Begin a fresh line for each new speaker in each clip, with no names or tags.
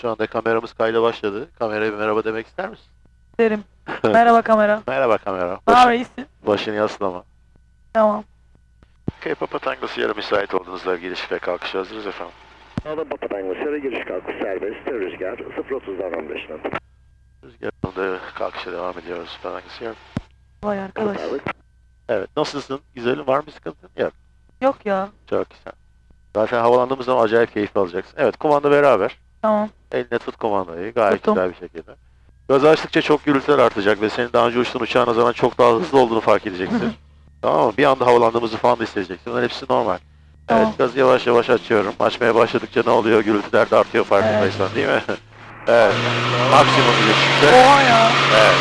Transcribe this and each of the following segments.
Şu anda kameramız kayda başladı. Kameraya bir merhaba demek ister misin?
Derim. Merhaba kamera.
Merhaba kamera.
Ne haber iyisin?
başını yaslama.
Tamam.
Okay, Papa Tango Sierra müsait olduğunuzda giriş ve kalkış hazırız efendim.
Adam Papatango Sarı giriş kalkış serbest rüzgar 0.30'dan 15 knot.
Rüzgar yolunda kalkışa devam ediyoruz. Papa Tango Sierra.
Vay arkadaş.
Evet, nasılsın? Güzelim, var mı sıkıntın? Yok.
Yok ya.
Çok güzel. Zaten havalandığımız zaman acayip keyif alacaksın. Evet, kumanda beraber.
Tamam.
Eline tut kumandayı gayet
Tuttum.
güzel bir şekilde. Gaz açtıkça çok gürültüler artacak ve senin daha önce uçtuğun uçağın nazaran çok daha hızlı olduğunu fark edeceksin. tamam mı? Bir anda havalandığımızı falan da hissedeceksin. Bunların hepsi normal.
Tamam.
Evet, gazı yavaş yavaş açıyorum. Açmaya başladıkça ne oluyor? Gürültüler de artıyor farkındaysan değil mi? evet. Maksimum geçişte.
Oha ya.
Evet.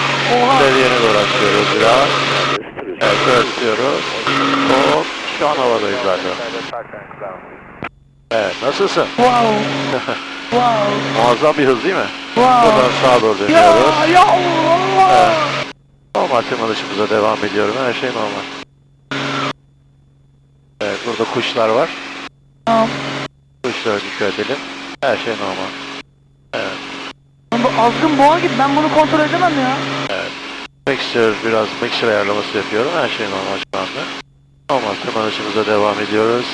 Oha.
İleriye doğru açıyoruz biraz. Evet, açıyoruz. Hop. Şu an havadayız zaten. Evet, nasılsın?
Wow. Wow.
Muazzam bir hız değil mi?
Wow.
Buradan sağa doğru
Ya
dönüyoruz.
ya Allah.
Normal tırmanışımıza devam ediyorum. Her şey normal. Evet burada kuşlar var.
Tamam.
Kuşlara dikkat edelim. Her şey normal.
Lan Bu azgın boğa gibi ben bunu kontrol edemem ya.
Mixture biraz mixture ayarlaması yapıyorum. Her şey normal şu anda. Normal tırmanışımıza devam ediyoruz.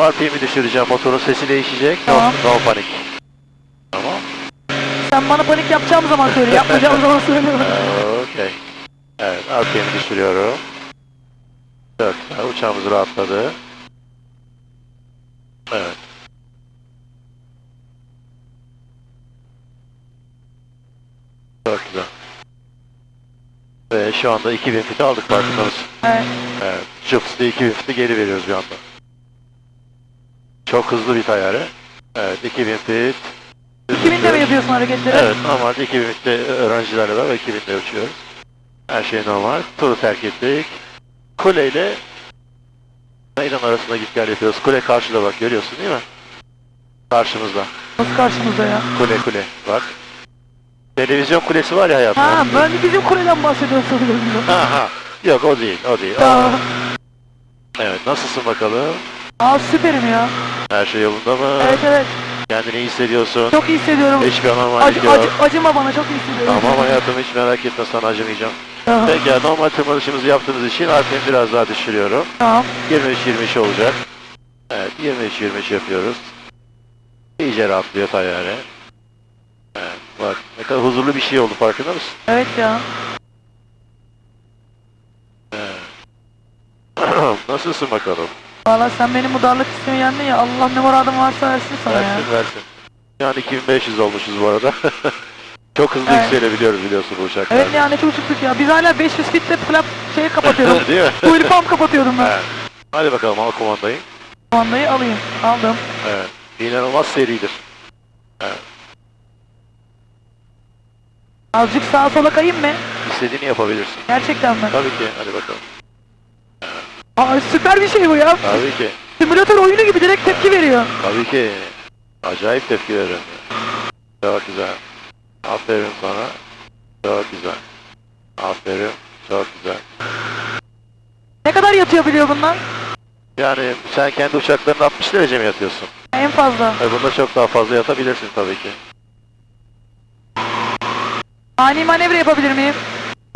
RPM'i düşüreceğim. Motorun sesi değişecek. No-
Tamam.
No, panik.
Bana panik yapacağım zaman söyle. Yapmayacağım zaman söyle.
Okey. Evet RPM'i düşürüyorum. Çok güzel. Uçağımız rahatladı. Evet. Güzel. Ve şu anda 2000 fit aldık farkında mısın?
Evet.
Evet. Çıps diye 2000 fiti geri veriyoruz bir anda. Çok hızlı bir tayyare. Evet 2000 fit.
2000 de mi yapıyorsun hareketleri?
Evet normalde 2000 fitte öğrencilerle beraber 2000'de uçuyoruz. Her şey normal. Turu terk ettik. Kule ile meydan arasında git gel yapıyoruz. Kule karşıda bak görüyorsun değil mi? Karşımızda.
Nasıl karşımızda ya?
Kule kule bak. Televizyon kulesi var ya hayatım.
Ha ben de bizim kuleden bahsediyorsun sanıyorum.
Ha, ha. Yok o değil o değil.
Tamam.
Evet nasılsın bakalım?
Aa süperim ya.
Her şey yolunda mı?
Evet evet.
Kendini iyi hissediyorsun.
Çok iyi hissediyorum.
Hiçbir anormallik
Acı,
yok.
acı, acıma bana çok iyi hissediyorum.
Tamam hayatım hiç merak etme sana acımayacağım.
Tamam.
Peki normal tırmanışımızı yaptığımız için RPM biraz daha düşürüyorum.
Tamam.
23-23 olacak. Evet 23-23 yapıyoruz. İyice rahatlıyor tayyare. Evet bak ne kadar huzurlu bir şey oldu farkında mısın?
Evet ya.
Nasılsın bakalım?
Valla sen benim bu darlık hissimi yendin ya. Allah ne muradım varsa versin sana ya.
Versin versin. An 2500 olmuşuz bu arada. Çok hızlı
Evet.
yükselebiliyoruz biliyorsun bu uçaklarda.
Evet ya ne çok çıktık ya. Biz hala 500 fitte flap şey kapatıyorum.
Değil mi?
Fuel pump kapatıyordum ben.
Evet. Hadi bakalım al kumandayı.
Kumandayı alayım. Aldım.
Evet. İnanılmaz seridir.
Azıcık sağa sola kayayım mı?
İstediğini yapabilirsin.
Gerçekten mi?
Tabii ki. Hadi bakalım.
Aa süper bir şey bu ya.
Tabii ki.
Simülatör oyunu gibi direkt tepki veriyor.
Tabii ki. Acayip tepki veririm. Çok güzel. Aferin sana. Çok güzel. Aferin. Çok güzel.
Ne kadar yatıyor biliyor bunlar?
Yani sen kendi uçaklarında 60 derece mi yatıyorsun?
En fazla.
E bunda çok daha fazla yatabilirsin tabii ki.
Ani manevra yapabilir miyim?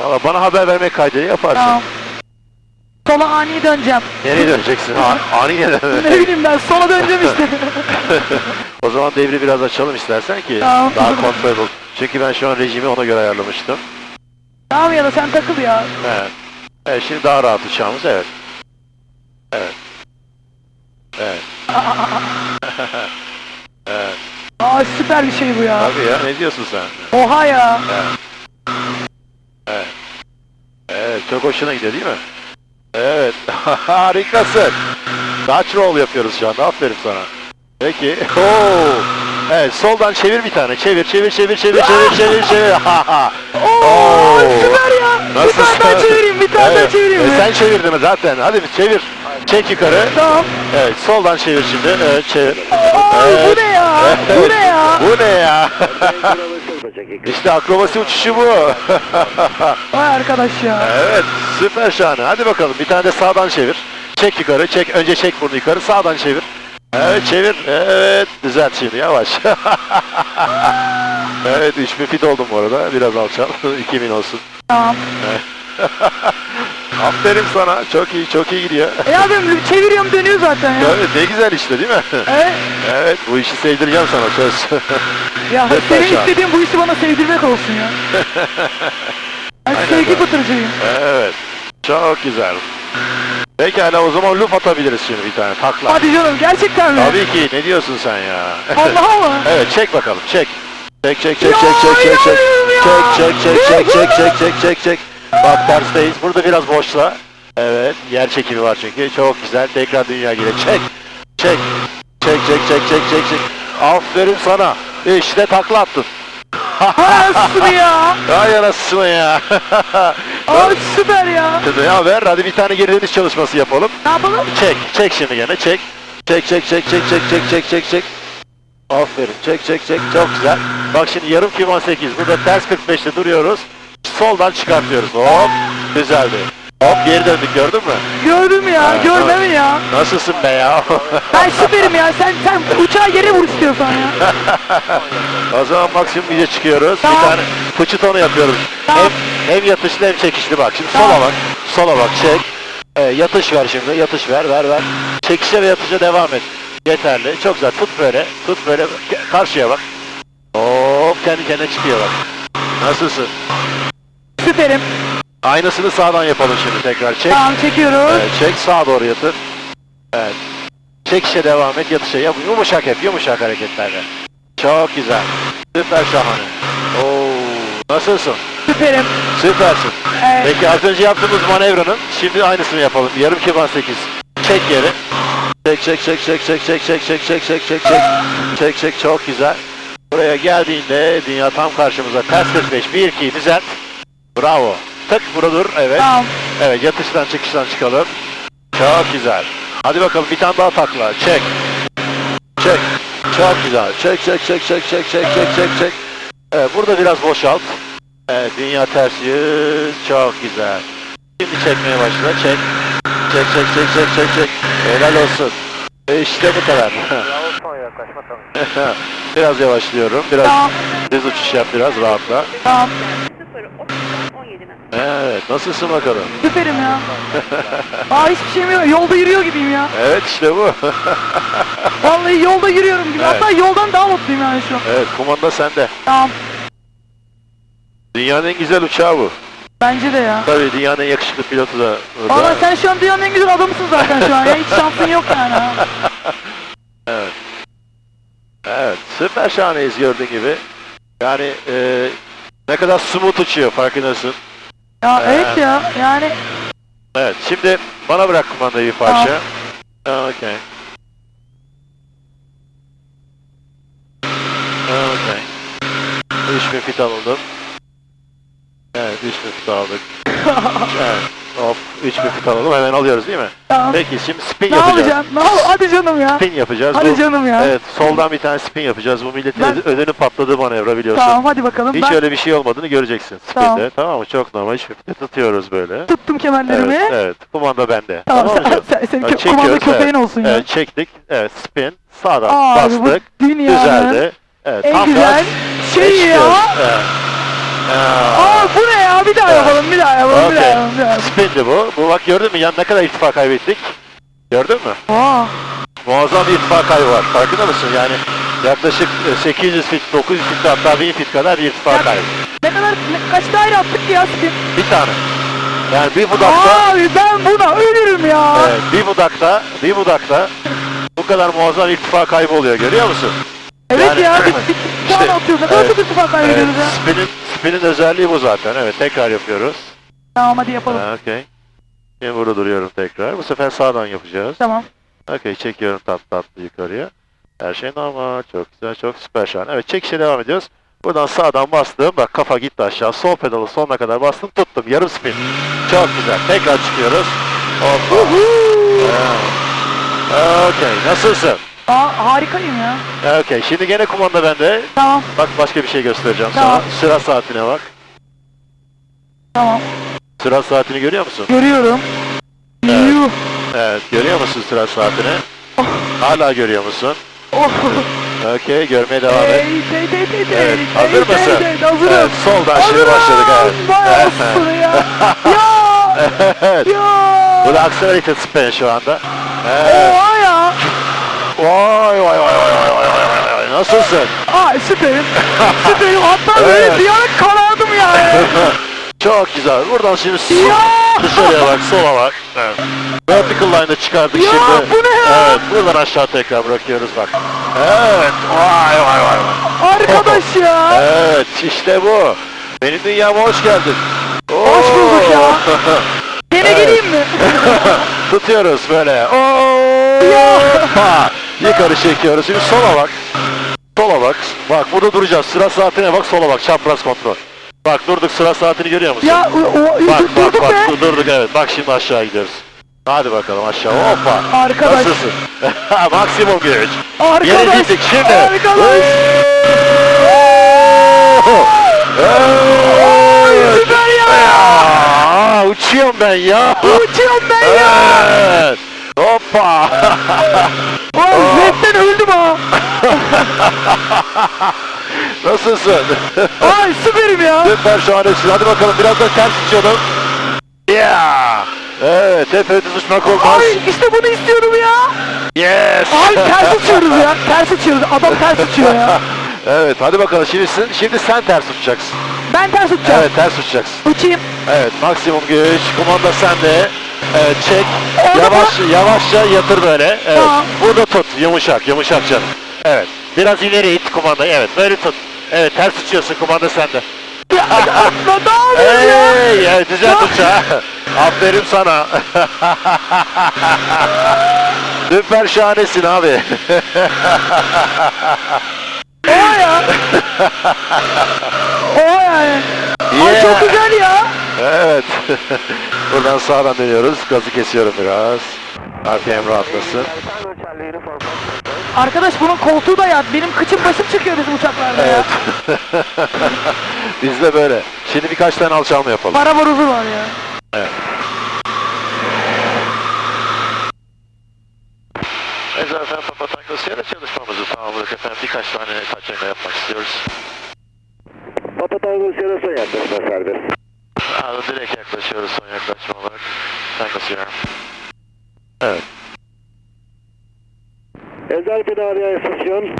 Valla bana haber vermek kaydıyla yaparsın.
Tamam. Sola ani döneceğim.
Nereye döneceksin? A- ani neden?
ne bileyim ben sola döneceğim işte.
o zaman devri biraz açalım istersen ki
Tamam.
daha kontrol ol. Çünkü ben şu an rejimi ona göre ayarlamıştım.
tamam ya da sen takıl ya.
Evet. Evet şimdi daha rahat uçağımız evet. Evet. Evet. evet.
Aa süper bir şey bu ya.
Tabii ya ne diyorsun sen?
Oha ya.
Evet çok hoşuna gidiyor değil mi? Evet harikasın. Touch roll yapıyoruz şu anda aferin sana. Peki. Oo. Evet soldan çevir bir tane. Çevir çevir çevir çevir çevir çevir çevir. Ha, ha.
Oo, süper ya. Bir tane daha çevireyim, bir tane daha
Evet.
çevireyim.
E, sen çevirdin mi zaten? Hadi bir çevir. Çek yukarı.
Tamam.
Evet soldan çevir şimdi. Evet çevir. Evet.
bu ne ya? Bu ne ya?
Bu ne ya?
Ekran.
işte akrobasi uçuşu bu.
Vay arkadaş ya.
evet süper şahane. Hadi bakalım bir tane de sağdan çevir. Çek yukarı çek. Önce çek bunu yukarı sağdan çevir. Evet çevir. Evet düzelt şimdi yavaş. evet 3000 fit oldum bu arada. Biraz alçal. 2000 olsun.
Tamam.
Aferin sana. Çok iyi, çok iyi gidiyor.
E abim çeviriyorum dönüyor zaten ya.
Evet, ne güzel işte değil mi?
Evet.
evet, bu işi sevdireceğim sana söz.
ya
hep
senin istediğin bu işi bana sevdirmek olsun ya. ben
Aynen
sevgi batırıcıyım.
Evet. Çok güzel. Pekala o zaman luf atabiliriz şimdi bir tane takla.
Hadi canım gerçekten mi?
Tabii ki ne diyorsun sen ya?
Allah Allah.
evet çek bakalım çek. Çek çek çek çek çek çek çek. Çek çek çek çek çek çek çek çek. Bak tersteyiz. Burada biraz boşla. Evet yer çekimi var çünkü. Çok güzel. Tekrar dünya gire. Çek. Çek. Çek çek çek çek çek çek. Aferin sana. İşte takla attın.
Anasını ya.
Ay anasını ya.
Aa süper ya.
ya ver hadi bir tane geri dönüş çalışması yapalım.
Ne yapalım?
Çek. Çek şimdi gene çek. Çek çek çek çek çek çek çek çek çek. Aferin. Çek çek çek. Çok güzel. Bak şimdi yarım kimo 8. Burada ters 45'te duruyoruz. Soldan çıkartıyoruz. Hop. Güzeldi. Hop geri döndük gördün mü?
Gördüm ya.
Evet.
ya.
Nasılsın be ya?
Ben süperim ya. Sen sen uçağı yere vur istiyorsan ya.
o zaman maksimum iyice çıkıyoruz.
Tamam.
Bir tane fıçı tonu yapıyoruz.
Tamam.
Hem, hem yatışlı hem çekişli bak. Şimdi
Tamam.
sola bak. Sola bak çek. Ee, yatış ver şimdi. Yatış ver ver ver. Çekişe ve yatışa devam et. Yeterli. Çok güzel. Tut böyle. Tut böyle. Karşıya bak. Hop kendi kendine çıkıyor bak. Nasılsın?
Süperim.
Aynısını sağdan yapalım şimdi tekrar. Çek.
Tamam çekiyoruz.
Evet, çek sağa doğru yatır. Evet. Çekişe devam et, yatışa yap. Yumuşak hep, yumuşak hareketlerle. Çok güzel. Süper şahane. Oo, nasılsın?
Süperim.
Süpersin.
Evet.
Peki az önce yaptığımız manevranın şimdi aynısını yapalım. Yarım kiban 8. Çek geri. Çek çek çek çek çek çek çek çek çek çek çek çek. Çek çek çok güzel. Buraya geldiğinde dünya tam karşımıza. Ters 45. 1 2 düzelt. Bravo. Tık burada dur. Evet.
Tamam.
Evet yatıştan çıkıştan çıkalım. Çok güzel. Hadi bakalım bir tane daha takla. Çek. Çek. Çok güzel. Çek çek çek çek çek çek çek çek çek. Evet burada biraz boşalt. Evet dünya ters yüz. Çok güzel. Şimdi çekmeye başla. Çek. Çek çek çek çek çek çek. Helal olsun. İşte bu kadar. biraz yavaşlıyorum. Biraz
Tamam.
düz uçuş yap biraz rahatla.
Tamam.
0 17 mi?
Evet nasılsın bakalım?
Süperim ya. Aa hiçbir şeyim yok. Yolda yürüyor gibiyim ya.
Evet işte bu.
Vallahi yolda yürüyorum gibi.
Evet.
Hatta yoldan daha mutluyum yani şu an.
evet kumanda sende.
Tamam.
Dünyanın en güzel uçağı bu.
Bence de ya.
Tabii dünyanın en yakışıklı pilotu da burada.
Valla sen şu an dünyanın en güzel adamısın zaten şu an ya. Hiç şansın yok yani ha.
Evet, süper şahaneyiz gördüğün gibi. Yani e, ne kadar smooth uçuyor farkındasın.
Ya
ee,
evet ya yani.
Evet şimdi bana bırak kumandayı bir parça. Aa, okay. Okay. Üç müfit alalım. Evet üç müfit aldık. evet hop, 3000 fit alalım. Hemen alıyoruz değil mi?
tamam.
Peki, şimdi spin
Ne
yapacağız.
yapacağım? Ne yap- Hadi canım ya.
Spin yapacağız.
Hadi
Bu-
canım ya.
Evet, soldan bir tane spin yapacağız. Bu milletin
Ben-
ödü- ödünü patladığı manevra biliyorsun.
Tamam hadi bakalım.
Hiç
ben
öyle bir şey olmadığını göreceksin
Tamam.
spinde. Tamam mı? Çok normal. Hiç bir tutuyoruz böyle.
tuttum kemerlerimi.
Evet, evet. Kumanda bende.
Tamam,
mı
sen, sen, senin kö- kumanda köpeğin
evet.
olsun ya.
Evet, çektik. Evet, spin. Sağdan
Aa, bu
bastık. Düzeldi. Evet,
En güzel şey ya.
Evet. Aa,
bu ne ya? Bir daha yapalım, bir daha yapalım, bir daha
Okey.
yapalım. Bir daha yapalım.
Spindi bu. Bu bak gördün mü? Ya ne kadar irtifa kaybettik? Gördün mü?
Aa,
Muazzam bir irtifa kaybı var. Farkında mısın? Yani yaklaşık e, 800 fit, 900 fit hatta 1000 fit kadar bir irtifa kaybı.
ne kadar, ne, kaç daire attık ki ya spin?
Bir tane. Yani bir budakta
Abi ben buna ölürüm ya.
Evet, bir budakta, bir budakta bu kadar muazzam irtifa kaybı oluyor görüyor musun?
Evet
yani-
ya, bir, bir, bir
İşte,
tane atıyoruz. Ne kadar
evet,
çok irtifa kaybediyoruz ya.
spinin, spinin özelliği bu zaten. Evet, tekrar yapıyoruz.
Tamam hadi yapalım.
Ha, Okey. Şimdi burada duruyorum tekrar. Bu sefer sağdan yapacağız.
Tamam.
Okey, çekiyorum tatlı tatlı yukarıya. Her şey normal, çok güzel, çok süper şu an. Evet, çekişe devam ediyoruz. Buradan sağdan bastım, bak kafa gitti aşağı. Sol pedalı sonuna kadar bastım, tuttum. Yarım spin. Çok güzel. Tekrar çıkıyoruz. Hoppa. Okey, nasılsın?
Aa harikayım ya.
Okey, şimdi gene kumanda bende.
Tamam,
Bak başka bir şey göstereceğim
Tamam.
sana. Sıra saatine bak.
tamam.
Sıra saatini görüyor musun?
Görüyorum.
Evet.
Yuh.
Evet, görüyor musun sıra saatini? Hala görüyor musun?
Oh.
Okey görmeye devam et.
Hey, hey, hey, hey, hey,
Evet,
hey,
hazır
hey,
mısın?
hey, Hazırım.
Evet, soldan şimdi
Hazırım.
başladık, evet.
Vay olsun ya. Ya.
evet.
Ya.
Bu da accelerated spin şu anda. Evet.
Oha.
Vay vay vay vay vay vay vay vay. Nasılsın?
Ay süperim. süperim. Hatta böyle
Evet.
bir ara karardım yani.
Çok güzel. Buradan şimdi su-
Ya.
dışarıya bak, sola bak. Evet. Vertical line'ı çıkardık
Ya,
şimdi.
bu ne ya?
Evet, buradan aşağı tekrar bırakıyoruz bak. Evet. Vay vay vay vay.
Arkadaş ya.
Evet, işte bu. Benim dünyama hoş geldin.
Hoş bulduk ya.
Oo.
Gene geleyim mi?
Tutuyoruz böyle.
Ya.
Hoppa. Yukarı çekiyoruz. Şimdi sola bak. Sola bak. Bak burada duracağız. Sıra saatine bak sola bak. Çapraz kontrol. Bak durduk sıra saatini görüyor musun?
Ya o, o,
Bak bak
durduk
bak
be.
dur- durduk evet. Bak şimdi aşağı gidiyoruz. Hadi bakalım aşağı. Hoppa.
Arkadaş.
Nasılsın? Maksimum güç. Yere
Arkadaş.
gittik şimdi.
Arkadaş. Süper ya.
Ya, uçuyorum ben ya.
Uçuyorum ben ya.
Evet. Hoppa.
Vay zevkten öldüm ha.
Nasılsın?
Ay süperim ya.
Süper şahanesin. Hadi bakalım biraz da ters uçalım. Yeah. Evet hep uçmak olmaz.
Ay işte bunu istiyorum ya.
Yes.
Ay ters uçuyoruz ya. Ters uçuyoruz. Adam ters uçuyor ya.
evet hadi bakalım şimdi sen, şimdi sen ters uçacaksın.
Ben ters uçacağım.
Evet ters uçacaksın.
Uçayım.
Evet maksimum güç. Kumanda sende. Evet çek. Yavaş yavaşça yatır böyle. Evet.
Tamam.
Burada tut. Yumuşak yumuşak canım. Evet. Biraz ileri it kumandayı. Evet böyle tut. Evet ters uçuyorsun kumanda sende.
Ya, ya, ne yapıyorsun ya?
Hey, evet güzel uçağı. Aferin sana. Süper şahanesin abi.
Oha ya. Oha yani. Ay
Yeah.
çok güzel ya.
Evet. Buradan sağdan dönüyoruz. Gazı kesiyorum biraz. RPM rahatlasın.
Arkadaş bunun koltuğu da yat. Benim kıçım başım çıkıyor bizim uçaklarda ya.
Evet. Biz de böyle. Şimdi birkaç tane alçalma yapalım.
Para boruzu var ya.
Evet efendim Papa Tango Sierra çalışmamızı tamamladık efendim. Birkaç tane kaçırma yapmak istiyoruz.
Papa Tango Sierra son yaklaşma serbest.
Yaklaşma olarak. Tango Sierra. Evet.
Ezel Pinarya estasyon.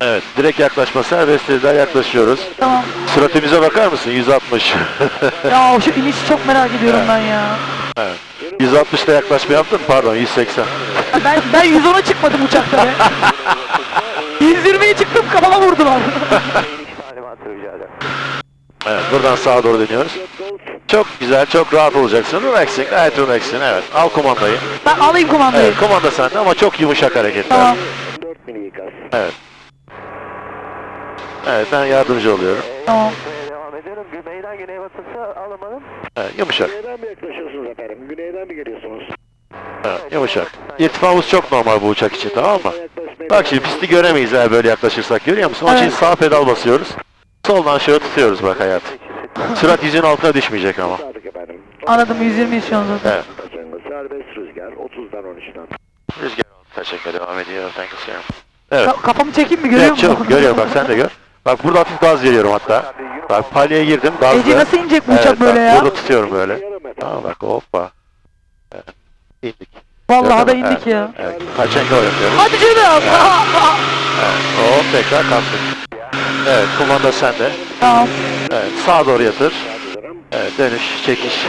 Evet, direkt yaklaşma serbest dediler, yaklaşıyoruz.
Tamam.
Suratımıza bakar mısın? 160.
Ya şu inişi çok merak ediyorum ben ya.
evet. 160'da yaklaşma yaptın? Pardon, 180.
Ben ben 110'a çıkmadım uçakta be. 120'ye çıktım kafama vurdular.
Evet, buradan sağa doğru dönüyoruz. Çok güzel, çok rahat olacaksın. Relaxing, gayet relaxing. Evet, al kumandayı.
ben alayım kumandayı.
Evet, kumanda sende ama çok yumuşak hareketler.
Tamam.
4 mili ikaz.
Evet. Evet, ben yardımcı oluyorum.
Tamam.
Devam edelim. Güneyden güney batısı alamadım.
Evet, yumuşak.
Güneyden mi yaklaşıyorsunuz efendim? Güneyden mi geliyorsunuz?
Evet, yumuşak. İrtifamız çok normal bu uçak için, tamam mı? Bak şimdi pisti göremeyiz eğer böyle yaklaşırsak görüyor musun? Onun için
Evet.
sağ pedal basıyoruz. Soldan şöyle tutuyoruz bak hayat. Sürat yüzün altına düşmeyecek ama.
Anladım 120 şu an zaten.
Evet.
Serbest rüzgar 30'dan 13'ten.
Rüzgar altı çekme devam ediyor. Thank you sir. Evet.
Ka- kafamı çekeyim mi görüyor
Evet,
musun?
çok görüyorum bak sen de gör. Bak burada hafif gaz veriyorum hatta. Bak palyaya girdim gazla.
Ece nasıl inecek bu uçak
Evet,
böyle
bak,
ya?
Burada tutuyorum böyle. Tamam bak hoppa. Evet. İndik.
Vallahi da
Gördün mü?
indik
Evet,
ya.
Evet. Kaçengo yapıyoruz.
Hadi canım.
Evet. Hop tekrar kalktık. Evet kumanda sende.
tamam.
Evet sağa doğru yatır. Evet dönüş, çekiş.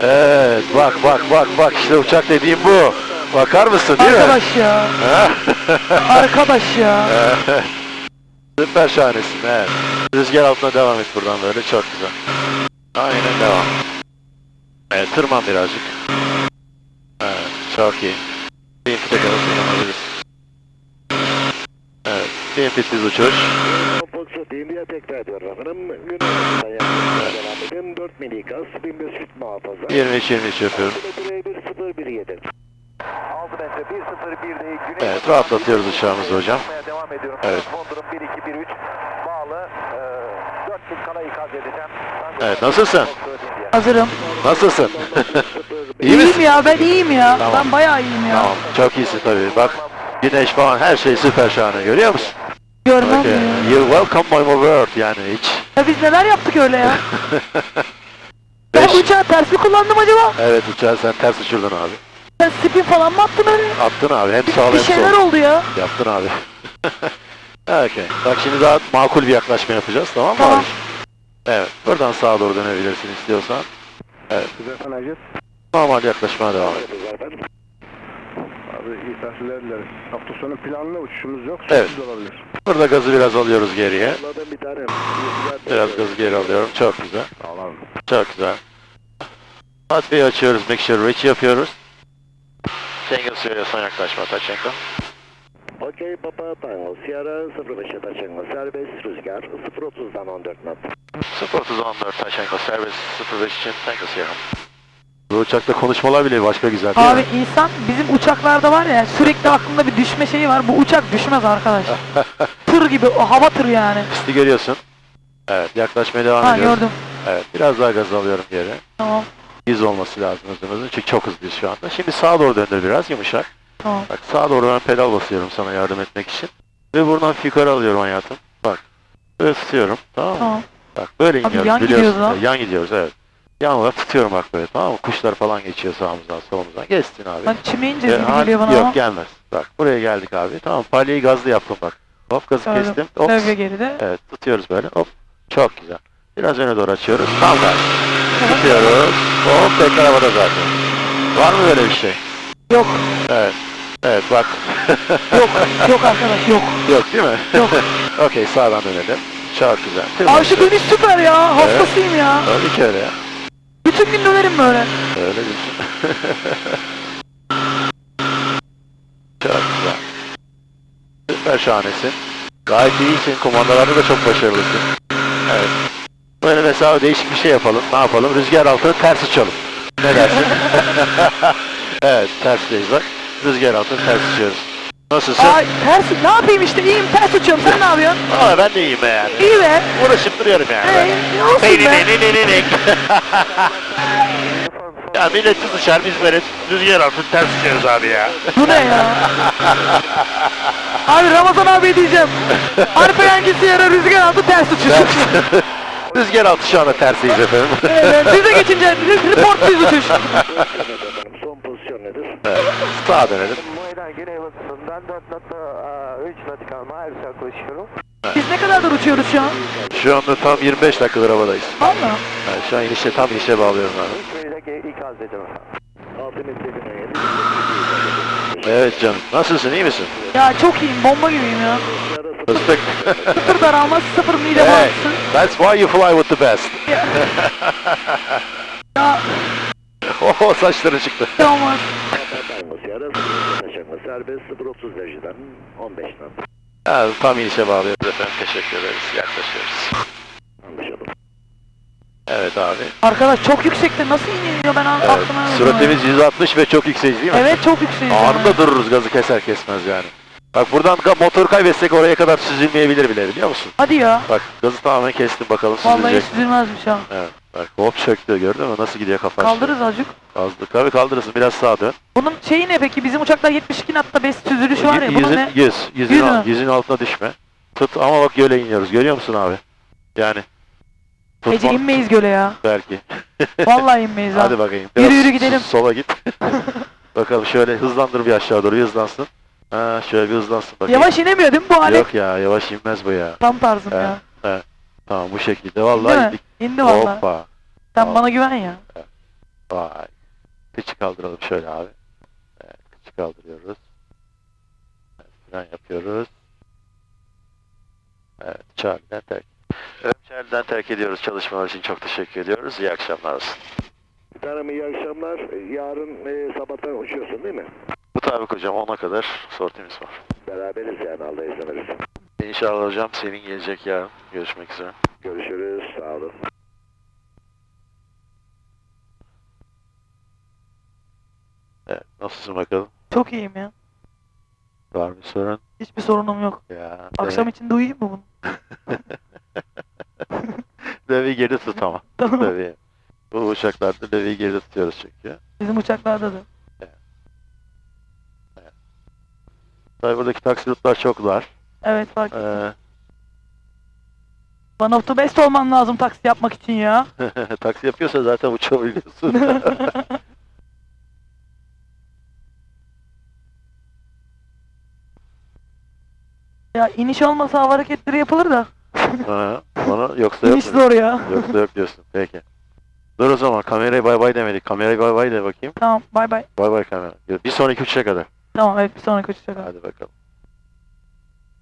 Evet bak bak bak bak işte uçak dediğim bu. Bakar mısın değil mi?
Arkadaş ya.
Ha?
Arkadaş ya.
Evet. Süper şahanesin evet. Rüzgar altına devam et buradan böyle çok güzel. Aynen devam. Evet tırman birazcık. Evet çok iyi. Bir kadar tırmanabiliriz. Evet bir uçuş.
Tekrar ediyorum efendim. Güneyden yaklaşmaya devam edin. 4 mili ikaz 1500 fit muhafaza.
23-23 yapıyorum.
Kilometre 1017. 6 metre 101'de güney.
Evet rahatlatıyoruz uçağımızı hocam.
Devam ediyorum.
Evet.
Son durum 1 2 1 3 bağlı. E, 4 fit kala ikaz edeceğim.
Evet nasılsın?
Hazırım.
Nasılsın? İyi
İyiyim
misin?
ya ben iyiyim ya.
Tamam.
Ben bayağı iyiyim ya.
Tamam. Çok iyisin tabii. Bak güneş falan her şey süper şahane. Görüyor musun?
Görmem
Okay.
ya.
You welcome my world yani hiç.
Ya biz neler yaptık öyle ya? ben uçağı ters mi kullandım acaba?
Evet uçağı sen ters uçurdun abi.
Sen spin falan mı attın öyle?
Attın abi hem sağ
Bir
hem
şeyler
sol.
oldu ya.
Yaptın abi. okay. Bak şimdi daha makul bir yaklaşma yapacağız tamam mı
Tamam.
abi? Evet. Buradan sağa doğru dönebilirsin istiyorsan.
Güzel Ajet.
Normal yaklaşmaya devam et.
Abi iyi tahsiller dileriz. Hafta sonu planlı uçuşumuz yok.
Evet.
olabilir.
Burada gazı biraz alıyoruz geriye. Biraz gazı geri alıyorum. Çok güzel. Çok güzel. Hatveyi açıyoruz. Make sure reach yapıyoruz. Tango söylüyorsan yaklaşma. Taçenko.
Okey Papa Tango. Sierra 05'e taşınma. Serbest rüzgar 0.30'dan 14 knot.
0.34 Taçenko. Serbest 05 için Tango Sierra. Bu uçakta konuşmalar bile başka güzel
Abi
mi?
insan bizim uçaklarda var ya sürekli aklında bir düşme şeyi var. Bu uçak düşmez arkadaş. tır gibi o hava tırı yani.
Pisti görüyorsun. Evet yaklaşmaya devam
Ha
ediyoruz.
gördüm.
Evet biraz daha gaz alıyorum geri.
Tamam.
100 olması lazım hızımızın çünkü çok hızlıyız şu anda. Şimdi sağa doğru döndür biraz yumuşak.
Tamam.
Bak sağa doğru ben pedal basıyorum sana yardım etmek için. Ve buradan yukarı alıyorum hayatım. Bak. Böyle tutuyorum tamam mı?
Tamam.
Bak böyle
Abi
iniyoruz
yan
biliyorsun.
gidiyoruz ha.
Ya, Yan gidiyoruz evet. Yan olarak tutuyorum bak böyle tamam mı? Kuşlar falan geçiyor sağımızdan solumuzdan. Geçtin abi.
Ben çimeyince
Ya,
gibi
hal-
geliyor bana
yok
ama.
gelmez. Bak buraya geldik abi. Tamam palyeyi gazlı yaptım bak. Hop gazı
Gördüm.
kestim. Hop.
Levye geride.
Evet tutuyoruz böyle. Hop. Çok güzel. Biraz öne doğru açıyoruz. Tam gaz. Tutuyoruz. Hop tekrar havada zaten. Var mı böyle bir şey?
Yok.
Evet. Evet bak.
Yok. yok arkadaş yok.
Yok değil mi?
Yok.
Okey sağdan dönelim. Çok güzel.
Abi şu dönüş süper ya. Hastasıyım ya.
Tabii ki öyle ya.
Bütün gün dönerim böyle.
Öyle düşün. Çok güzel. Süper şahanesin. Gayet iyisin. Kumandalarda da çok başarılısın. Evet. Böyle mesela değişik bir şey yapalım. Ne yapalım? Rüzgar altını ters uçalım. Ne dersin? evet tersdeyiz bak. Rüzgar altını ters uçuyoruz. Nasılsın?
Ay ters ne yapayım işte iyiyim ters uçuyorum sen ne yapıyorsun?
Aa, ben de iyiyim be yani.
İyi be.
Uğraşıp duruyorum yani.
Hey, ne olsun be.
ya millet uçar biz böyle rüzgar altını ters uçuyoruz abi ya.
Bu ne ya? abi Ramazan abi diyeceğim. Arpa yankısı yere rüzgar aldı ters uçuş.
rüzgar altı şu anda tersiyiz efendim.
evet, düze geçince report düz uçuş.
Son pozisyon nedir?
evet. Sağa dönelim.
Muayeden güneybatısından 4 nokta 3 notikalı mavi yaklaşıyorum.
Biz ne kadardır uçuyoruz şu an?
Şu anda tam 25 dakikadır havadayız.
Valla.
Yani şu an inişe tam inişe bağlıyorum abi.
Böyle ikaz dedim efendim.
6 metre güneye
Evet canım. Nasılsın iyi misin?
Ya çok iyiyim bomba gibiyim ya.
Fıstık.
Sıfır daralma sıfır mide
hey,
bağlısı.
that's why you fly with the best.
Ya
Oho saçları çıktı.
ne olmaz.
Tango Sierra 05'e taşınma. Serbest 0.30 dereceden 15 knot.
Ha, tam inişe bağlıyoruz efendim. Teşekkür ederiz. Yaklaşıyoruz.
Anlaşıldı.
Evet abi.
Arkadaş çok yüksekte nasıl iniyor ben
Evet.
aklıma
Süratimiz 160 ve çok yüksek değil mi?
Evet çok yüksek.
Anında dururuz gazı keser kesmez yani. Bak buradan motor kaybetsek oraya kadar süzülmeyebilir bile biliyor musun?
Hadi ya.
Bak gazı tamamen kestim bakalım
Vallahi
süzülecek.
süzülmezmiş ha.
Evet. Bak hop çöktü gördün mü nasıl gidiyor kafa.
Kaldırırız azıcık.
Kazdık. Tabii kaldırırsın biraz sağa dön.
Bunun şeyi ne peki? Bizim uçaklar 72 natta bes süzülüşü var ya. Bunun ne?
yüz, yüzün,
Yüz
al-
mü?
yüzün altına düşme. Tut ama bak göle iniyoruz görüyor musun abi? Yani.
Ece inmeyiz göle ya.
Belki.
Vallahi inmeyiz ha.
Hadi bakayım.
Yürü,
Biraz
yürü gidelim.
Sola git. Bakalım şöyle hızlandır bir aşağı doğru hızlansın. Ha şöyle bir hızlansın bakayım.
Yavaş inemiyor değil mi bu alet?
Yok ya yavaş inmez bu ya.
Tam tarzım
He,
ya.
he. Tamam bu şekilde
İndi
vallahi
mi?
indik.
İndi valla.
Hoppa.
Sen bana güven ya.
Vay. Kıçı kaldıralım şöyle abi. Evet, kıçı kaldırıyoruz. Evet, fren yapıyoruz. Evet, Charlie'den terk. Evet, Charlie'den terk ediyoruz. Çalışmalar için çok teşekkür ediyoruz. İyi akşamlar olsun.
Bir tanem iyi akşamlar. Yarın e, sabahtan uçuyorsun değil mi?
Bu tabi hocam 10'a kadar sortimiz var.
Beraberiz yani Allah izin verirse.
İnşallah hocam senin gelecek yarın. Görüşmek üzere.
Görüşürüz. Sağ olun.
Evet, nasılsın bakalım?
Çok iyiyim ya.
Var mı sorun?
Hiçbir sorunum yok.
Ya.
Akşam içinde uyuyayım mı bunu?
Deveyi geri tut ama.
Tamam.
Deveyi. Bu uçaklarda deveyi geride tutuyoruz çünkü.
Bizim uçaklarda da.
Tabii buradaki taksi rutlar çok dar.
Evet fark
Ee,
One of the best olman lazım taksi yapmak için ya.
taksi yapıyorsa zaten uçabiliyorsun.
Ya iniş olmasa hava hareketleri yapılır da.
Ha, bana yoksa yok.
İniş zor ya.
Yoksa yok diyorsun. Peki. Dur o zaman kameraya bay bay demedik. Kameraya bay bay de bakayım.
Tamam bay bay.
Bay bay kamera. Bir sonraki uçuşa kadar.
Tamam evet bir sonraki.
Hadi bakalım.